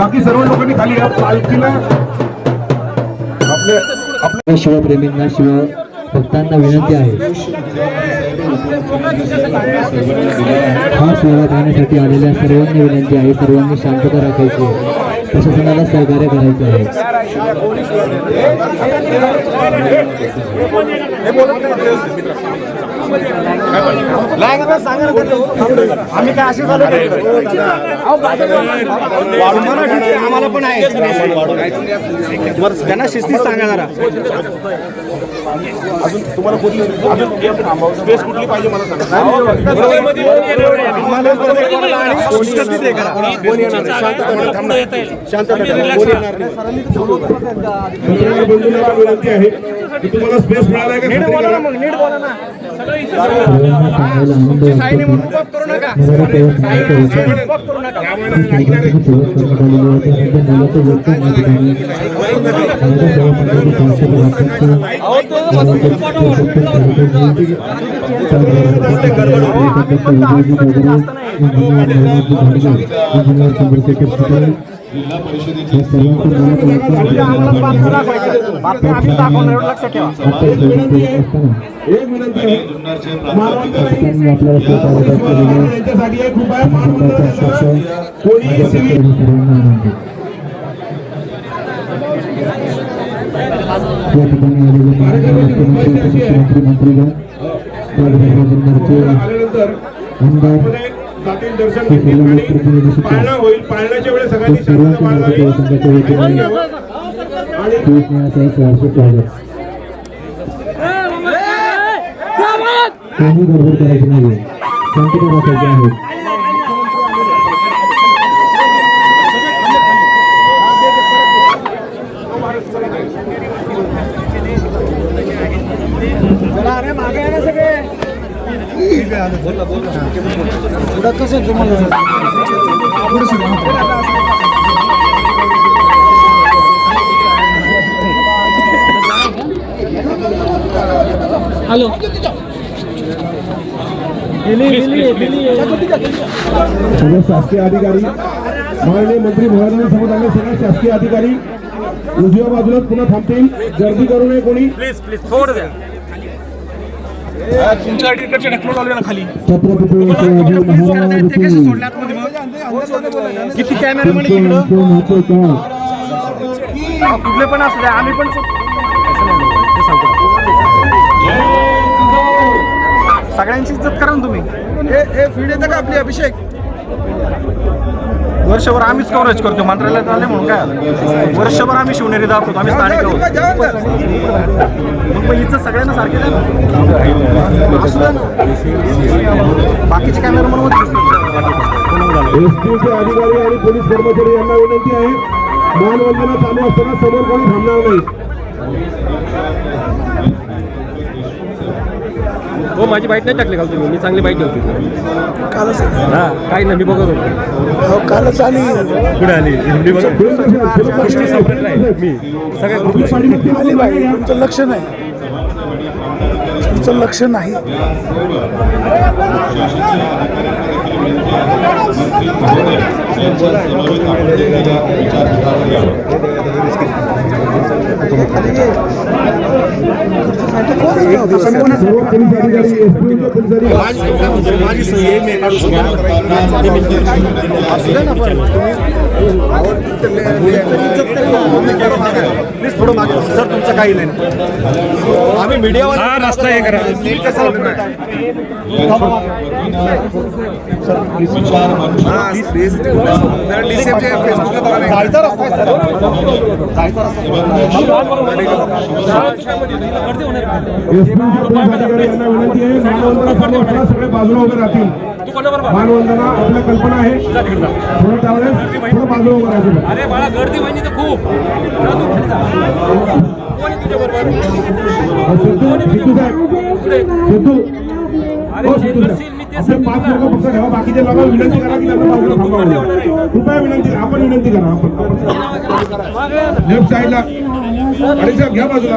बाकी सर्व लोकांनी खाली या पालखीला आपले आपले शिवप्रेमींना शिव भक्तांना विनंती आहे. हा सोहळा पाहण्यासाठी आलेल्या सर्वांनी विनंती आहे. सर्वांनी शांतता राखायची आहे. प्रशासनाला सहकार्य करायचे आहे. आम्ही काय असे झालो आम्हाला पण आहे. त्यांना शिस्तीत सांगा जरा. अजून तुम्हाला कुठली अजून स्पेस कुठली पाहिजे मला सांगा. विनंती आहे. की तुम्हाला स्पेस मिळाला आहे. का खात्री करा. सर्वांना सांगायला आनंद वाटतो की मराठा सेवा समाजाच्या वतीने ठिकाणी सुरुवात करण्यात आलेली आहे त्यामध्ये मुलाचं योगदान या ठिकाणी मराठा सेवा मंडळाचे संस्थापक एक विनंती आहे. मानवंदना यांच्यासाठी एक रुपया कोणी मुख्यमंत्री उपमुख्यमंत्री जातील दर्शन घेतील आणि पाळणा होईल. पाळण्याच्या वेळेस सगळ्यांनी शांतता बाळगावी. आणि काही गडबड करायची नाही शांतता राखायची आहे. हॅलो सगळे शासकीय अधिकारी माननीय मंत्री महोदयांसमोर आले सगळे शासकीय अधिकारी उजव्या बाजूला पुन्हा थांबतील गर्दी करू नये कोणी प्लीज प्लीज थोडं द्या की किती कॅमेरामॅन तुमचे इकडं आमचे नाते काय हा, कुठले पण असू द्या आम्ही पण सगळ्यांची इज्जत करा ना तुम्ही हे हे फीड येतं का आपली अभिषेक वर्षभर आम्हीच कव्हरेज करतो. मंत्रालयात आले म्हणून काय आलं? वर्षभर आम्ही शिवनेरी दाखवतो आम्ही स्थानिक आहोत. मग पण इज्जत सगळ्यांना सारखी बाकीचे कॅमेरामन होते एसटीचे अधिकारी आणि पोलीस कर्मचारी यांना विनंती आहे मानवंदना चालू असताना समोर कोणी थांबणार नाही. हो माझी बाईट नाही टाकली काल तुम्ही मी चांगली बाईट होती हा काही नाही मी बघत होतो कालच आली पुढे आली हिंदी बघत आहे मी सगळ्या आली बाई तुमचं लक्ष नाही तुमचं लक्ष नाही माझी सही आहे, मी काढू प्लीज़ थोडं मागे सर तुमचं काही नाही. आम्ही मीडियावर हा रस्ता हे करा. जायचा रस्ता आहे जायचा विनंती आहे सगळे बाजूला उभे राहतील मानवंदना आपल्या कल्पना आहे. थोडं त्यावेळेस थोडं बाजूला उभं राहायचं. अरे बाळा गर्दी वहिनी तर खूप सिद्धू हो सिद्धू पाच लोक फक्त ठेवा बाकीचे लोक विनंती करा की त्यांना बाजूला थांबावं कृपया विनंती आपण विनंती करा. आपण लेफ्ट साईडला. साहेब घ्या बाजूला.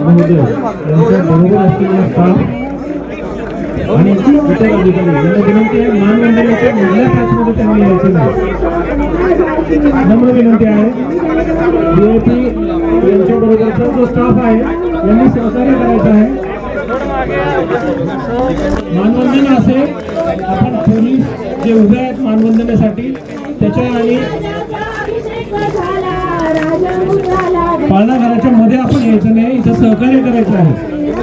महोदय यांच्या बरोबर असलेला स्टाफ आणि इतर अधिकारी यांना विनंती आहे मानवंदनाच्या मधल्या तासमध्ये त्यांनी यायचं नाही नम्र विनंती आहे व्हीआयपी यांच्या बरोबरचा जो स्टाफ आहे यांनी सहकार्य करायचं आहे मानवंदन असेल आपण पोलीस जे उभे आहेत मानवंदनेसाठी त्याच्या आणि पाळणाघराच्या मध्ये आपण यायचं नाही इथं सहकार्य करायचं आहे.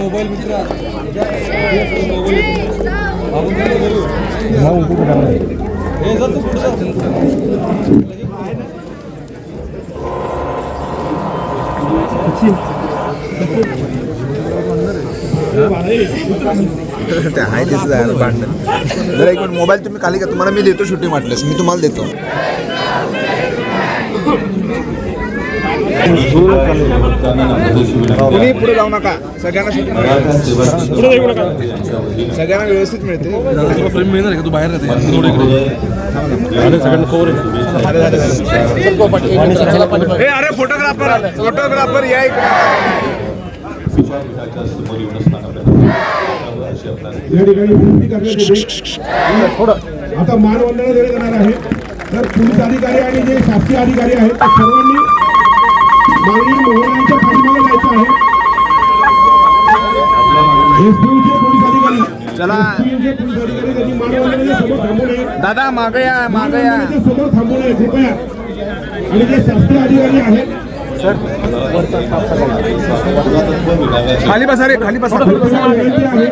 मुजरा जन्मले शिराया जोग ते आहे तिथं आहे भांडण जर एक मिनिट मोबाईल तुम्ही खाली घ्या तुम्हाला मी देतो शूटिंग वाटल्यास मी तुम्हाला देतो तुम्ही पुढे जाऊ नका. सगळ्यांना सगळ्यांना व्यवस्थित मिळते. अरे फोटोग्राफर फोटोग्राफर या इकडे. आता मानवंदना दिले जाणार आहे. तर पोलीस अधिकारी आणि जे शासकीय अधिकारी आहेत त्या सर्वांनी माननीय मोहनांच्या पाठीमागे जायचं आहे. एसपीचे पोलीस अधिकारी. चला. एसपीचे पोलीस अधिकारी त्यांनी मानवंदनेच्या समोर थांबू नये दादा मागे या मागे या. मानवंदनेच्या समोर थांबू नये कृपया. आणि जे शासकीय अधिकारी आहेत. खाली बसा रे खाली बसा. विनंती आहे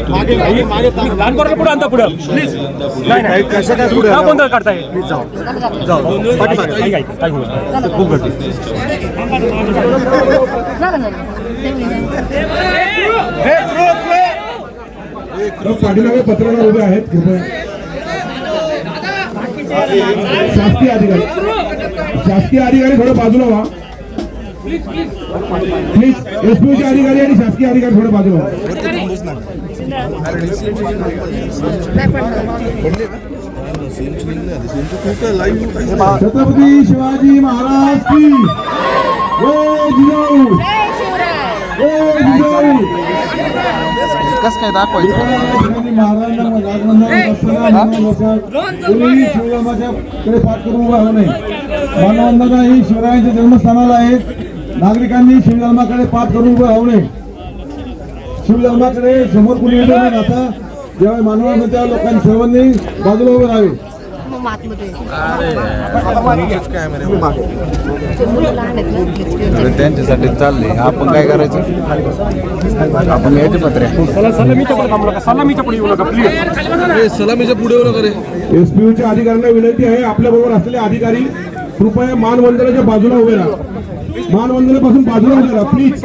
लहान पोराला पुढे आणता पुढं प्लीज नाही नाही कसं काय पुढे गोंधळ काढताय प्लीज जाऊ जाऊ पाठीमागे ऐक, ऐक, ऐक खूप गर्दी पाठीमागे पत्रकार उभे आहेत. कृपया. शासकीय अधिकारी. शासकीय अधिकारी थोडं बाजूला व्हा. प्लीज एसपीओचे अधिकारी आणि शासकीय अधिकारी थोडं बाजूला व्हा. छत्रपती शिवाजी महाराज की. जय जिजाऊ. जय जिजाऊ. कसं काय दाखवायचं? ही शिवरायांच्या जन्मस्थानाला आहे नागरिकांनी शिवधर्माकडे पाठ करून उभं राहू नये. शिवधर्माकडे समोर कुणी राहता जेव्हा मानवांना त्या लोकांनी सर्वांनी बाजूला उभं राहावे. त्यांच्यासाठी चालले आपण काय करायचं आपण यायचे पत्रे सलामीच्या पुढे थांबू नका सलामीच्या पुढे येऊ नका प्लीज एसपीयूच्या अधिकाऱ्यांना विनंती आहे आपल्या बरोबर असलेले अधिकारी कृपया मानवंदनाच्या बाजूला उभे राहा मानवंदनापासून बाजूला उभे राहा प्लीज